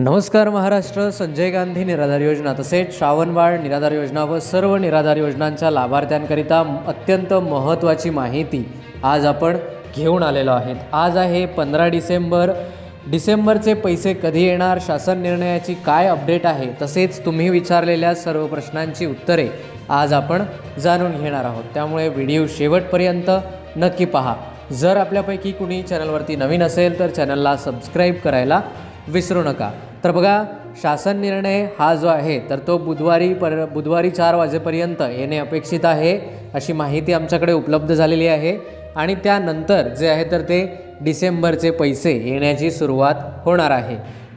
नमस्कार महाराष्ट्र संजय गांधी निराधार योजना तसेच श्रावणबाळ निराधार योजना व सर्व निराधार योजनांच्या लाभार्थ्यांकरिता अत्यंत महत्त्वाची माहिती आज आपण घेऊन आलेलो आहेत. आज आहे पंधरा डिसेंबर. डिसेंबरचे पैसे कधी येणार शासन निर्णयाची काय अपडेट आहे तसेच तुम्ही विचारलेल्या सर्व प्रश्नांची उत्तरे आज आपण जाणून घेणार आहोत. त्यामुळे व्हिडिओ शेवटपर्यंत नक्की पहा. जर आपल्यापैकी कुणी चॅनलवरती नवीन असेल तर चॅनलला सबस्क्राईब करायला विसरू नका. तर बघा शासन निर्णय हा जो आहे तर तो बुधवारी पर बुधवारी चार वाजेपर्यंत येणे अपेक्षित आहे अशी माहिती आमच्याकडे उपलब्ध झालेली आहे. आणि त्यानंतर जे आहे तर ते डिसेंबरचे पैसे येण्याची सुरुवात होणार आहे.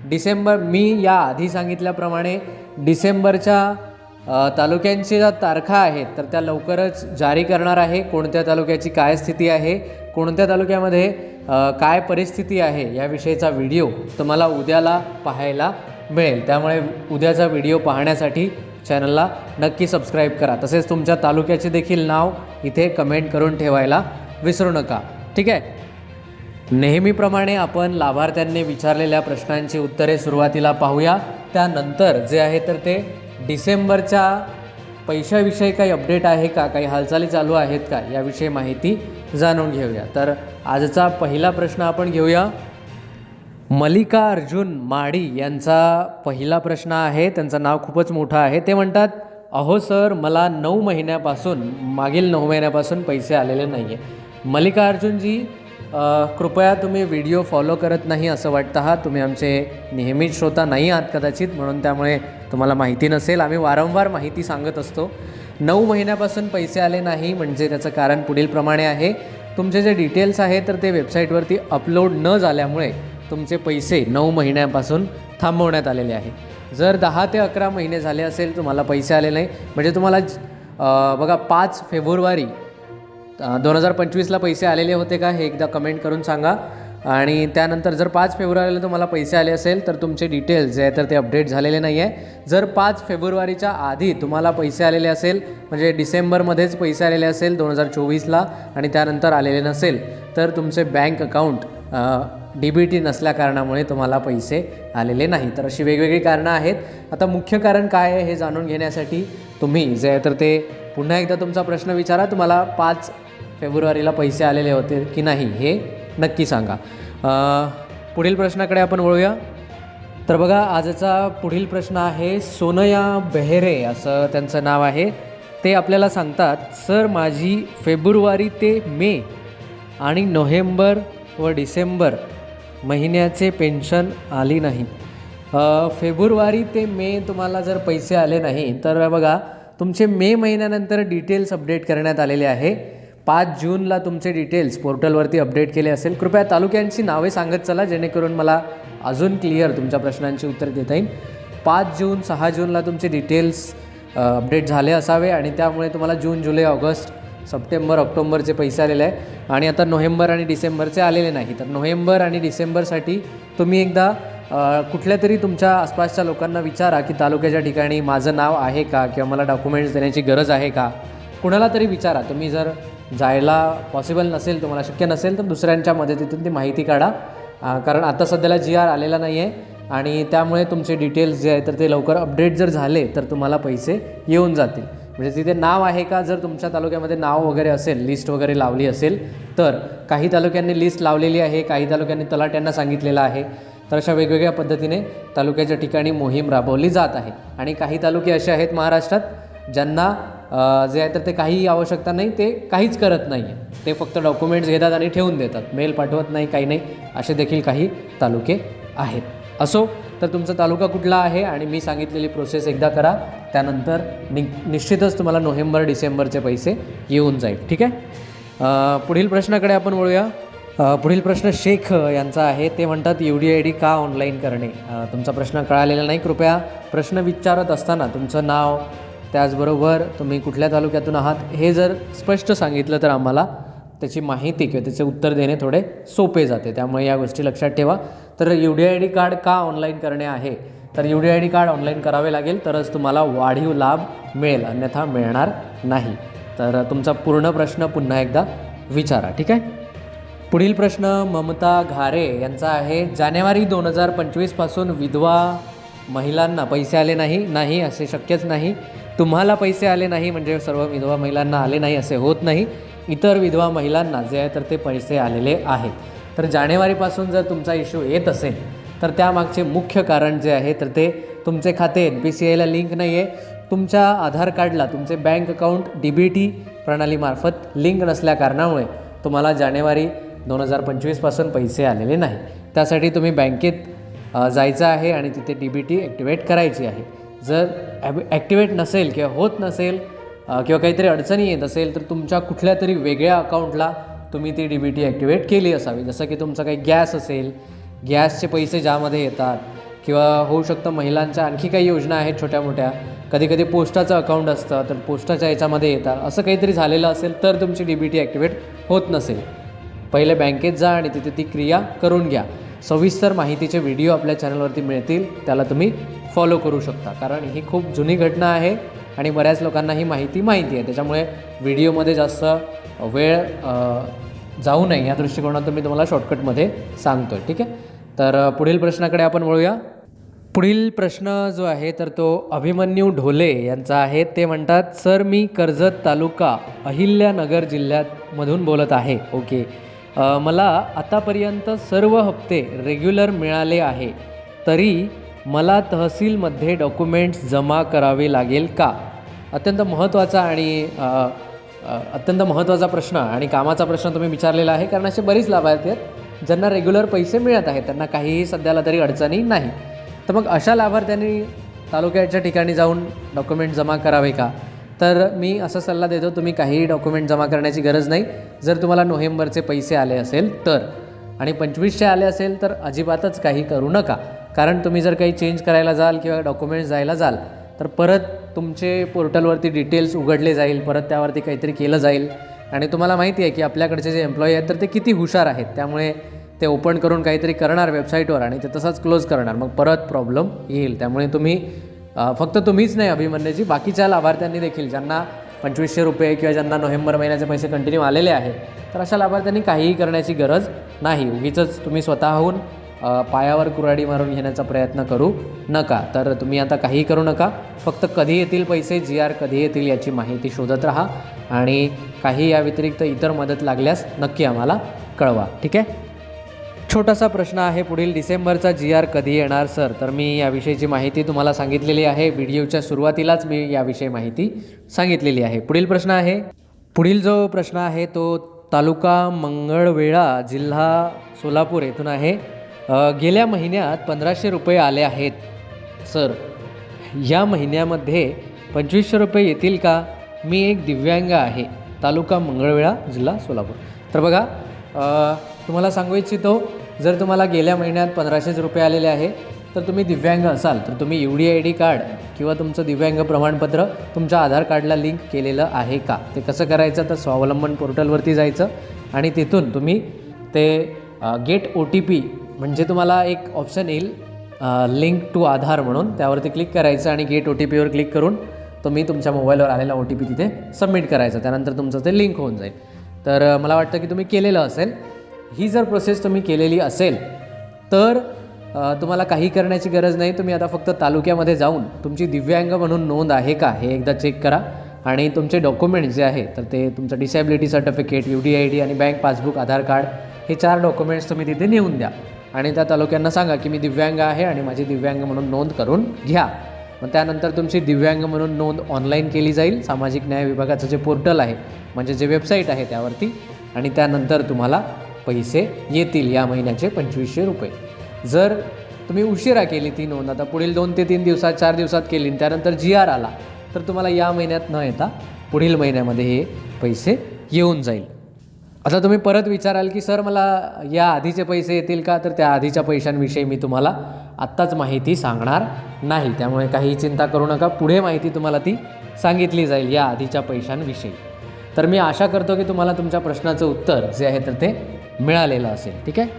डिसेंबर मी या आधी सांगितल्याप्रमाणे डिसेंबरच्या तालुक्यांच्या तालुक्यांची ज्या तारखा आहेत तर त्या लवकरच जारी करणार आहे. कोणत्या तालुक्याची काय स्थिती आहे कोणत्या तालुक्यामध्ये काय परिस्थिती आहे याविषयीचा व्हिडिओ तुम्हाला उद्याला पाहायला मिळेल. त्यामुळे उद्याचा व्हिडिओ पाहण्यासाठी चॅनलला नक्की सबस्क्राईब करा. तसेच तुमच्या तालुक्याचे देखील नाव इथे कमेंट करून ठेवायला विसरू नका. ठीक आहे? नेहमीप्रमाणे आपण लाभार्थ्यांनी विचारलेल्या प्रश्नांची उत्तरे सुरुवातीला पाहूया. त्यानंतर जे आहे तर ते डिसेंबरच्या पैशाविषयी काही अपडेट आहे का? काही हालचाली चालू आहेत का? याविषयी माहिती जाणून घेऊया. तर आजचा पहिला प्रश्न आपण घेऊया. मल्लिका अर्जुन माडी यांचा पहिला प्रश्न आहे. त्यांचं नाव खूपच मोठं आहे. ते म्हणतात अहो सर मला नऊ महिन्यापासून मागील नऊ महिन्यापासून पैसे आलेले नाही आहे मल्लिका अर्जुनजी कृपया तुम्ही व्हिडिओ फॉलो करत नाही असं वाटतं आहात तुम्ही आमचे नेहमीच श्रोता नाही आहात कदाचित म्हणून त्यामुळे तुम्हाला माहिती नसेल. आम्ही वारंवार माहिती सांगत असतो. नऊ महिन्यापासून पैसे आले नाही म्हणजे त्याचं कारण पुढीलप्रमाणे आहे. तुमचे जे डिटेल्स आहे तर ते वेबसाईटवरती अपलोड न झाल्यामुळे तुमचे पैसे नऊ महिन्यापासून थांबवण्यात आलेले आहे. जर दहा ते अकरा महिने झाले असेल तुम्हाला पैसे आले नाही. म्हणजे तुम्हाला बघा पाच फेब्रुवारी दोन हजार पंचवीसला पैसे आलेले होते का हे एकदा कमेंट करून सांगा. आणि त्यानंतर जर पाच फेब्रुवारीला तुम्हाला पैसे आले असेल तर तुमचे डिटेल्स जे आहे तर ते अपडेट झालेले नाही आहे जर पाच फेब्रुवारीच्या आधी तुम्हाला पैसे आलेले असेल म्हणजे डिसेंबरमध्येच पैसे आलेले असेल दोन हजार चोवीसला आणि त्यानंतर आलेले नसेल तर तुमचे bank account D B T नसल्याकारणामुळे तुम्हाला पैसे आलेले नाही. तर अशी वेगवेगळी कारणं आहेत. आता मुख्य कारण काय आहे हे जाणून घेण्यासाठी तुम्ही जे आहे तर ते पुन्हा एकदा तुमचा प्रश्न विचारा. तुम्हाला पाच फेब्रुवारीला पैसे आलेले होते की नाही हे नक्की सांगा. पुढील प्रश्नाकडे आपण वळूया. तर बघा आजचा पुढील प्रश्न आहे सोनया बेहेरे असं त्यांचं नाव आहे. ते आपल्याला सांगतात सर माझी फेब्रुवारी ते मे आणि नोव्हेंबर व डिसेंबर महिन्याचे पेन्शन आली नाही. फेब्रुवारी ते मे तुम्हाला जर पैसे आले नाही तर बघा तुमचे मे महिन्यानंतर डिटेल्स अपडेट करण्यात आलेले आहे. पाच जूनला तुमचे डिटेल्स पोर्टलवरती अपडेट केले असेल. कृपया तालुक्यांची नावे सांगत चला जेणेकरून मला अजून क्लिअर तुमच्या प्रश्नांची उत्तर देता येईल. पाच जून सहा जूनला तुमचे डिटेल्स अपडेट झाले असावे आणि त्यामुळे तुम्हाला जून जुलै ऑगस्ट सप्टेंबर ऑक्टोंबरचे पैसे आलेले आहे आणि आता नोव्हेंबर आणि डिसेंबरचे आलेले नाही. तर नोव्हेंबर आणि डिसेंबरसाठी तुम्ही एकदा कुठल्या तरी तुमच्या आसपासच्या लोकांना विचारा की तालुक्याच्या ठिकाणी माझं नाव आहे का किंवा मला डॉक्युमेंट्स देण्याची गरज आहे का? कुणाला तरी विचारा. तुम्ही जर जायला पॉसिबल नसेल तुम्हाला शक्य नसेल तर दुसऱ्यांच्या मदतीतून ती माहिती काढा. कारण आता सध्याला जी आर आलेला नाही आहे आणि त्यामुळे तुमचे डिटेल्स जे आहे तर ते लवकर अपडेट जर झाले तर तुम्हाला पैसे येऊन जातील. म्हणजे तिथे नाव आहे का? जर तुमच्या तालुक्यामध्ये नाव वगैरे असेल लिस्ट वगैरे लावली असेल तर काही तालुक्यांनी लिस्ट लावलेली आहे काही तालुक्यांनी तलाट्यांना सांगितलेलं आहे. तर अशा वेगवेगळ्या पद्धतीने तालुक्याच्या ठिकाणी मोहीम राबवली जात आहे. आणि काही तालुके असे आहेत महाराष्ट्रात ज्यांना जे आहे तर ते काही आवश्यकता नाही ते काहीच करत नाही. आहे ते फक्त डॉक्युमेंट्स घेतात आणि ठेवून देतात. मेल पाठवत नाही काही नाही. असे देखील काही तालुके आहेत. असो तर तुमचा तालुका कुठला आहे आणि मी सांगितलेली प्रोसेस एकदा करा. त्यानंतर नि निश्चितच तुम्हाला नोव्हेंबर डिसेंबरचे पैसे येऊन जाईल. ठीक आहे? पुढील प्रश्नाकडे आपण वळूया. पुढील प्रश्न शेख यांचा आहे. ते म्हणतात यू डी आय डी का ऑनलाईन करणे? तुमचा प्रश्न कळालेला नाही. कृपया प्रश्न विचारत असताना तुमचं नाव त्याचबरोबर तुम्ही कुठल्या तालुक्यातून आहात हे जर स्पष्ट सांगितलं तर आम्हाला त्याची माहिती किंवा त्याचे उत्तर देणे थोडे सोपे जाते. त्यामुळे या गोष्टी लक्षात ठेवा. तर U D I D card का ऑनलाईन करणे आहे? तर U D I D card online करावे लागेल तरच तुम्हाला वाढीव लाभ मिळेल अन्यथा मिळणार नाही. तर तुमचा पूर्ण प्रश्न पुन्हा एकदा विचारा ठीक आहे? पुढील प्रश्न ममता घारे यांचा आहे. जानेवारी दोन हजार पंचवीसपासून विधवा महिलांना पैसे आले नाही नाही असे शक्यच नाही. तुम्हाला पैसे आले नाही म्हणजे सर्व विधवा महिलांना आले नाही असे होत नाही. इतर विधवा महिलांना जे आहे तर ते पैसे आलेले आहेत. तर जानेवारीपासून जर तुमचा इश्यू येत असेल तर त्यामागचे मुख्य कारण जे आहे तर ते तुमचे खाते एन पी सी आयला लिंक नाही आहे तुमच्या आधार कार्डला तुमचे bank account D B T प्रणालीमार्फत लिंक नसल्या कारणामुळे तुम्हाला जानेवारी दोन हजार पंचवीसपासून पैसे आलेले नाही. त्यासाठी तुम्ही बँकेत जायचं आहे आणि तिथे डी बी टी ॲक्टिवेट करायची आहे. जर ॲब ॲक्टिवेट नसेल किंवा होत नसेल किंवा काहीतरी अडचणी येत असेल तर तुमच्या कुठल्या तरी वेगळ्या अकाउंटला तुम्ही ती डी बी टी ॲक्टिवेट केली असावी. जसं की तुमचा काही गॅस असेल गॅसचे पैसे ज्यामध्ये येतात किंवा होऊ शकतं महिलांच्या आणखी काही योजना आहेत छोट्या मोठ्या कधी कधी पोस्टाचं अकाउंट असतं तर पोस्टाच्या याच्यामध्ये येतात. असं काहीतरी झालेलं असेल तर तुमची डी बी टी ॲक्टिवेट होत नसेल. पहिले बँकेत जा आणि तिथे ती क्रिया करून घ्या. सविस्तर माहितीचे व्हिडिओ आपल्या चॅनलवरती मिळतील त्याला तुम्ही फॉलो करू शकता. कारण ही खूप जुनी घटना आहे आणि बऱ्याच लोकांना ही माहिती माहिती आहे. त्याच्यामुळे व्हिडिओमध्ये जास्त वेळ जाऊ नये. या दृष्टिकोनातून मी तुम्हाला शॉर्टकटमध्ये सांगतो आहे ठीक आहे? तर पुढील प्रश्नाकडे आपण वळूया. पुढील प्रश्न जो आहे तर तो अभिमन्यू ढोले यांचा आहे. ते म्हणतात सर मी कर्जत तालुका अहिल्यानगर जिल्ह्यातमधून बोलत आहे. ओके. मला आतापर्यंत सर्व हप्ते रेग्युलर मिळाले आहे. तरी मला तहसीलमध्ये डॉक्युमेंट्स जमा करावे लागेल का? अत्यंत महत्त्वाचा आणि अत्यंत महत्त्वाचा प्रश्न आणि कामाचा प्रश्न तुम्ही विचारलेला आहे कारण असे बरीच लाभार्थी आहेत ज्यांना रेग्युलर पैसे मिळत आहेत त्यांना काहीही सध्याला तरी अडचणी नाही. तर मग अशा लाभार्थ्यांनी तालुक्याच्या ठिकाणी जाऊन डॉक्युमेंट जमा करावे का? तर मी असा सल्ला देतो तुम्ही काहीही डॉक्युमेंट जमा करण्याची गरज नाही. जर तुम्हाला नोव्हेंबरचे पैसे आले असेल तर आणि पंचवीसशे आले असेल तर अजिबातच काही करू नका. कारण तुम्ही जर काही चेंज करायला जाल किंवा डॉक्युमेंट्स जायला जाल तर परत तुमचे पोर्टलवरती डिटेल्स उघडले जाईल परत त्यावरती काहीतरी केलं जाईल. आणि तुम्हाला माहिती आहे की आपल्याकडचे जे एम्प्लॉई आहेत तर ते किती हुशार आहेत. त्यामुळे ते ओपन करून काहीतरी करणार वेबसाईटवर आणि ते तसंच क्लोज करणार. मग परत प्रॉब्लेम येईल. त्यामुळे तुम्ही फक्त तुम्हीच नाही अभिमन्यूची बाकीच्या लाभार्थ्यांनी देखील ज्यांना पंचवीसशे रुपये किंवा ज्यांना नोव्हेंबर महिन्याचे पैसे कंटिन्यू आलेले आहेत तर अशा लाभार्थ्यांनी काहीही करण्याची गरज नाही. उगीच तुम्ही स्वतःहून पायावर कुऱ्हाडी मारून घेण्याचा प्रयत्न करू नका. तर तुम्ही आता काहीही करू नका. फक्त कधी येतील पैसे? जी आर कधी येतील याची माहिती शोधत राहा. आणि काही या व्यतिरिक्त इतर मदत लागल्यास नक्की आम्हाला कळवा. ठीक आहे? छोटासा प्रश्न आहे पुढील. डिसेंबरचा जी आर कधी येणार सर? तर मी याविषयीची माहिती तुम्हाला सांगितलेली आहे. व्हिडिओच्या सुरुवातीलाच मी याविषयी माहिती सांगितलेली आहे. पुढील प्रश्न आहे. पुढील जो प्रश्न आहे तो तालुका मंगळवेळा जिल्हा सोलापूर येथून आहे. गेल्या महिन्यात पंधराशे रुपये आले आहेत. सर या महिन्यामध्ये पंचवीसशे रुपये येतील का? मी एक दिव्यांग आहे तालुका मंगळवेळा जिल्हा सोलापूर. तर बघा तुम्हाला सांगू इच्छितो जर तुम्हाला गेल्या महिन्यात पंधराशेच रुपये आलेले आहे तर तुम्ही दिव्यांग असाल तर तुम्ही U D I D card किंवा तुमचं दिव्यांग प्रमाणपत्र तुमच्या आधार कार्डला लिंक केलेलं आहे का? ते कसं करायचं? तर स्वावलंबन पोर्टलवरती जायचं आणि तिथून तुम्ही ते गेट ओ टी पी म्हणजे तुम्हाला एक ऑप्शन येईल लिंक टू आधार म्हणून. त्यावरती क्लिक करायचं आणि गेट ओ टी पीवर क्लिक करून तुम्ही तुमच्या मोबाईलवर आलेला ओ टी पी तिथे सबमिट करायचा. त्यानंतर तुमचं ते लिंक होऊन जाईल. तर मला वाटतं की तुम्ही केलेलं असेल. ही जर प्रोसेस तुम्ही केलेली असेल तर तुम्हाला काही करण्याची गरज नाही. तुम्ही आता फक्त तालुक्यामध्ये जाऊन तुमची दिव्यांग म्हणून नोंद आहे का हे एकदा चेक करा. आणि तुमचे डॉक्युमेंट्स जे आहे तर ते तुमचं disability certificate U D I D आणि बँक पासबुक आधार कार्ड हे चार डॉक्युमेंट्स तुम्ही तिथे नेऊन द्या. आणि त्या तालुक्यांना सांगा की मी दिव्यांग आहे आणि माझी दिव्यांग म्हणून नोंद करून घ्या. मग त्यानंतर तुमची दिव्यांग म्हणून नोंद ऑनलाईन केली जाईल. सामाजिक न्याय विभागाचं जे पोर्टल आहे म्हणजे जे वेबसाईट आहे त्यावरती. आणि त्यानंतर तुम्हाला पैसे येतील या महिन्याचे पंचवीसशे रुपये. जर तुम्ही उशिरा केली ती नोंद आता पुढील दोन ते तीन दिवसात चार दिवसात केली आणि त्यानंतर जी आर आला तर तुम्हाला या महिन्यात न येता पुढील महिन्यामध्ये हे पैसे येऊन जाईल. आता तुम्ही परत विचाराल की सर मला या आधीचे पैसे येतील का? तर त्या आधीच्या पैशांविषयी मी तुम्हाला आत्ताच माहिती सांगणार नाही. त्यामुळे काही चिंता करू नका. पुढे माहिती तुम्हाला ती सांगितली जाईल या आधीच्या पैशांविषयी. तर मी आशा करतो की तुम्हाला तुमच्या प्रश्नाचं उत्तर जे आहे तर ते मिळालेलं असेल. ठीक आहे?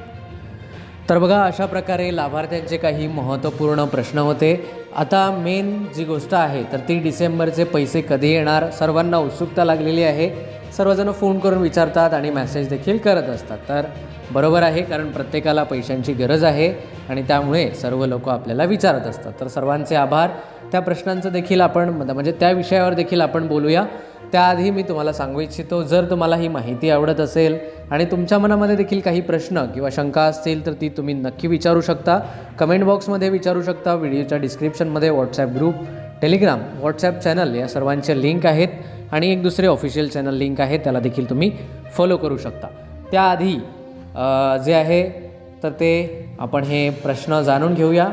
तर बघा अशा प्रकारे लाभार्थ्यांचे काही महत्त्वपूर्ण प्रश्न होते. आता मेन जी गोष्ट आहे तर ती डिसेंबरचे पैसे कधी येणार? सर्वांना उत्सुकता लागलेली आहे. सर्वजण फोन करून विचारतात आणि मेसेज देखील करत असतात. तर बरोबर आहे कारण प्रत्येकाला पैशांची गरज आहे आणि त्यामुळे सर्व लोक आपल्याला विचारत असतात. तर सर्वांचे आभार. त्या प्रश्नांचं देखील आपण म्हणजे त्या विषयावर देखील आपण बोलूया. त्याआधी मी तुम्हाला सांगू इच्छितो जर तुम्हाला ही माहिती आवडत असेल आणि तुमच्या मनामध्ये देखील काही प्रश्न किंवा शंका असतील तर ती तुम्ही नक्की विचारू शकता. कमेंट बॉक्समध्ये विचारू शकता. व्हिडिओच्या डिस्क्रिप्शनमध्ये WhatsApp group Telegram WhatsApp channel या सर्वांचे लिंक आहेत. आणि एक दुसरे ऑफिशियल चॅनल लिंक आहे त्याला देखील तुम्ही फॉलो करू शकता. त्याआधी जे आहे तर ते आपण हे प्रश्न जाणून घेऊया.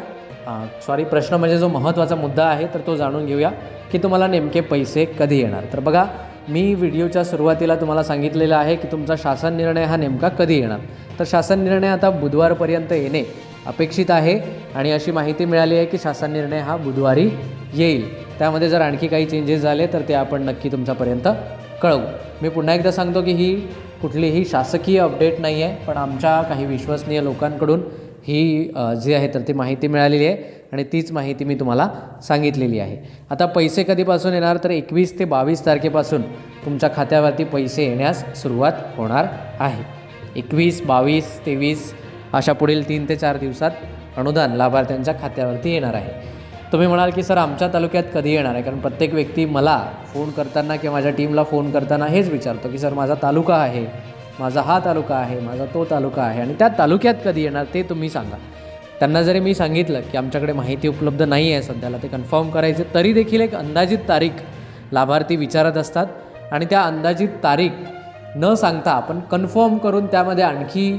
सॉरी प्रश्न म्हणजे जो महत्त्वाचा मुद्दा आहे तर तो जाणून घेऊया की तुम्हाला नेमके पैसे कधी येणार. तर बघा मी व्हिडिओच्या सुरुवातीला तुम्हाला सांगितलेलं आहे की तुमचा शासन निर्णय हा नेमका कधी येणार. तर शासन निर्णय आता बुधवारपर्यंत येणे अपेक्षित आहे आणि अशी माहिती मिळाली आहे की शासन निर्णय हा बुधवारी येईल. त्यामध्ये जर आणखी काही चेंजेस झाले तर ते आपण नक्की तुमच्यापर्यंत कळवू. मी पुन्हा एकदा सांगतो की ही कुठलीही शासकीय अपडेट नाही आहे पण आमच्या काही विश्वसनीय लोकांकडून ही जी आहे तर ती माहिती मिळालेली आहे आणि तीच माहिती मी तुम्हाला सांगितलेली आहे. आता पैसे कधीपासून येणार? तर एकवीस ते बावीस तारखेपासून तुमच्या खात्यावरती पैसे येण्यास सुरुवात होणार आहे. एकवीस बावीस तेवीस अशा पुढील तीन ते चार दिवसात अनुदान लाभार्थ्यांच्या खात्यावरती येणार आहे. तुम्ही म्हणाल की सर आमच्या तालुक्यात कधी येणार आहे? कारण प्रत्येक व्यक्ती मला फोन करताना किंवा माझ्या टीमला फोन करताना हेच विचारतो की सर माझा तालुका आहे माझा हा तालुका आहे माझा तो तालुका आहे आणि त्या तालुक्यात कधी येणार ते तुम्ही सांगा. त्यांना जरी मी सांगितलं की आमच्याकडे माहिती उपलब्ध नाही आहे सध्याला ते कन्फर्म करायचे तरी देखील एक अंदाजित तारीख लाभार्थी विचारत असतात आणि त्या अंदाजित तारीख न सांगता आपण कन्फर्म करून त्यामध्ये आणखी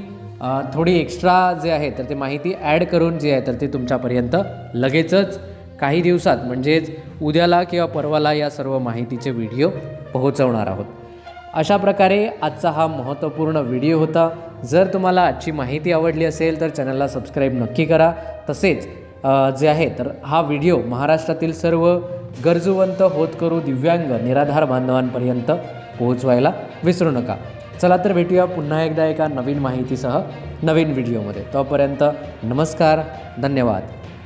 थोडी एक्स्ट्रा जे आहे तर ते माहिती ॲड करून जी आहे तर ते तुमच्यापर्यंत लगेचच काही दिवसात म्हणजेच उद्याला किंवा परवाला या सर्व माहितीचे व्हिडिओ पोहोचवणार आहोत. अशा प्रकारे आजचा हा महत्त्वपूर्ण व्हिडिओ होता. जर तुम्हाला आजची माहिती आवडली असेल तर चॅनलला सबस्क्राईब नक्की करा. तसेच जे आहे तर हा व्हिडिओ महाराष्ट्रातील सर्व गरजूवंत होतकरू दिव्यांग निराधार बांधवांपर्यंत पोहोचवायला विसरू नका. चला तर भेटूया पुन्हा एकदा एका नवीन माहितीसह नवीन व्हिडिओमध्ये. तोपर्यंत नमस्कार धन्यवाद.